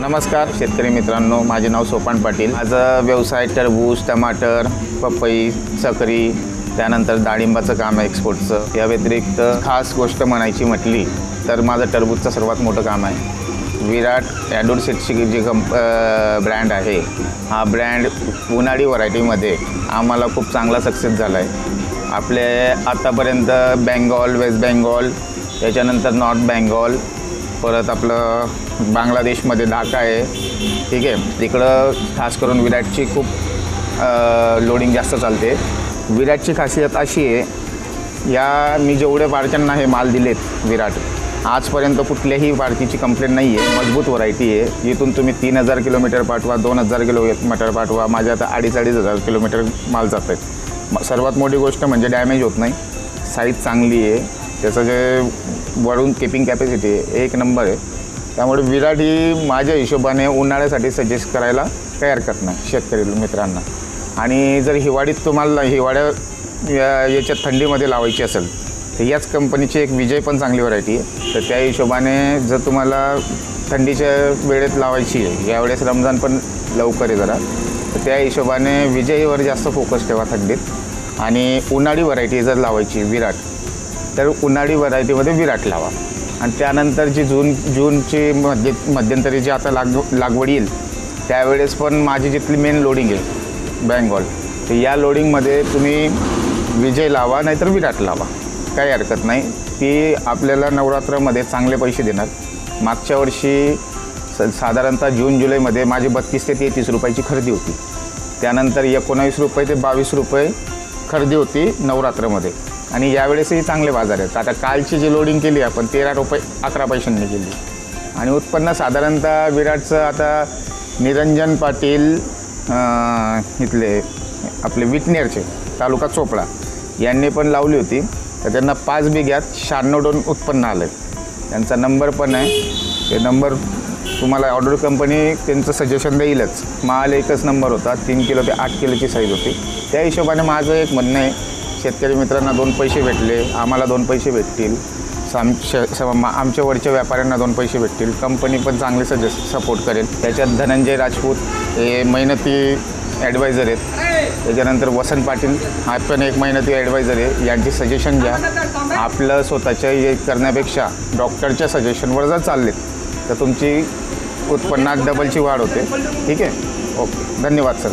नमस्कार शेतकरी मित्रांनो. माझे नाव सोपान पाटील. माझं व्यवसाय टरबूज टमाटर पपई चकरी त्यानंतर डाळिंबाचं काम आहे एक्सपोर्टचं. या व्यतिरिक्त खास गोष्ट म्हणायची म्हटली तर माझं टरबूजचं सर्वात मोठं काम आहे. विराट ॲडोर सेटची जी कंप ब्रँड आहे हा ब्रँड उन्हाळी व्हरायटीमध्ये आम्हाला खूप चांगला सक्सेस झाला आहे आपले आत्तापर्यंत बेंगॉल वेस्ट बेंगॉल त्याच्यानंतर नॉर्थ बेंगॉल परत आपलं बांगलादेशमध्ये ढाका आहे. ठीक आहे? तिकडं खास करून विराटची खूप लोडिंग जास्त चालते. विराटची खासियत अशी आहे या मी जेवढे पार्ट्यांना हे माल दिलेत विराट आजपर्यंत कुठल्याही पार्टीची कंप्लेंट नाही आहे मजबूत व्हरायटी आहे. इथून तुम्ही तीन हजार किलोमीटर पाठवा दोन हजार किलोमीटर पाठवा. माझ्या आता अडीच अडीच हजार किलोमीटर माल जात आहेत सर्वात मोठी गोष्ट म्हणजे डॅमेज होत नाही. साईज चांगली आहे. त्याचं जे वरून किपिंग कॅपॅसिटी आहे एक नंबर आहे. त्यामुळे विराट ही माझ्या हिशोबाने उन्हाळ्यासाठी सजेस्ट करायला काही हरकत नाही शेतकरी मित्रांना. आणि जर हिवाळीत तुम्हाला हिवाळ्या या- याच्यात थंडीमध्ये लावायची असेल तर याच कंपनीची एक विजय पण चांगली व्हरायटी आहे. तर त्या हिशोबाने जर तुम्हाला थंडीच्या वेळेत लावायची आहे यावेळेस रमजान पण लवकर आहे जरा तर त्या हिशोबाने विजयवर जास्त फोकस ठेवा थंडीत. आणि उन्हाळी व्हरायटी जर लावायची विराट तर उन्हाळी व्हरायटीमध्ये विराट लावा. आणि त्यानंतर जी जून जूनची मध्य मध्यंतरी जी आता लाग लागवड येईल त्यावेळेस पण माझी जिथली मेन लोडिंग आहे बँगॉल तर या लोडिंगमध्ये तुम्ही विजय लावा नाहीतर विराट लावा. काही हरकत नाही. ती आपल्याला नवरात्रामध्ये चांगले पैसे देणार. मागच्या वर्षी स साधारणतः जून जुलैमध्ये माझी बत्तीस ते तेहतीस रुपयाची खरेदी होती. त्यानंतर एकोणावीस रुपये ते बावीस रुपये खरेदी होती नवरात्रामध्ये. आणि यावेळेसही चांगले बाजार आहेत. आता कालची जी लोडिंग केली आपण तेरा रुपये अकरा पैशांनी केली. आणि उत्पन्न साधारणतः विराटचं आता निरंजन पाटील इथले आपले विटनेरचे तालुका चोपडा यांनी पण लावली होती. तर त्यांना पाच बिघ्यात शहाण्णव टन उत्पन्न आलं आहे त्यांचा नंबर पण आहे. ते नंबर तुम्हाला ऑर्डर कंपनी त्यांचं सजेशन देईलच. माल एकच नंबर होता. तीन किलो ते आठ किलोची साईज होती. त्या हिशोबाने माझं एक म्हणणं आहे शेतकरी मित्रांना दोन पैसे भेटले आम्हाला दोन पैसे भेटतील. साम स- मा- आमच्या वरच्या व्यापाऱ्यांना दोन पैसे भेटतील. कंपनी पण चांगले सजेस्ट सपोर्ट करेल. त्याच्यात धनंजय राजपूत हे मेहनती ॲडवायझर आहेत. त्याच्यानंतर वसंत पाटील हा पण एक मेहनती ॲडवायझर आहे. यांची सजेशन घ्या. आपलं स्वतःच्या हे करण्यापेक्षा डॉक्टरच्या सजेशनवर जर चालले तर तुमची उत्पन्नात डबलची वाढ होते. ठीक आहे? ओके. धन्यवाद सर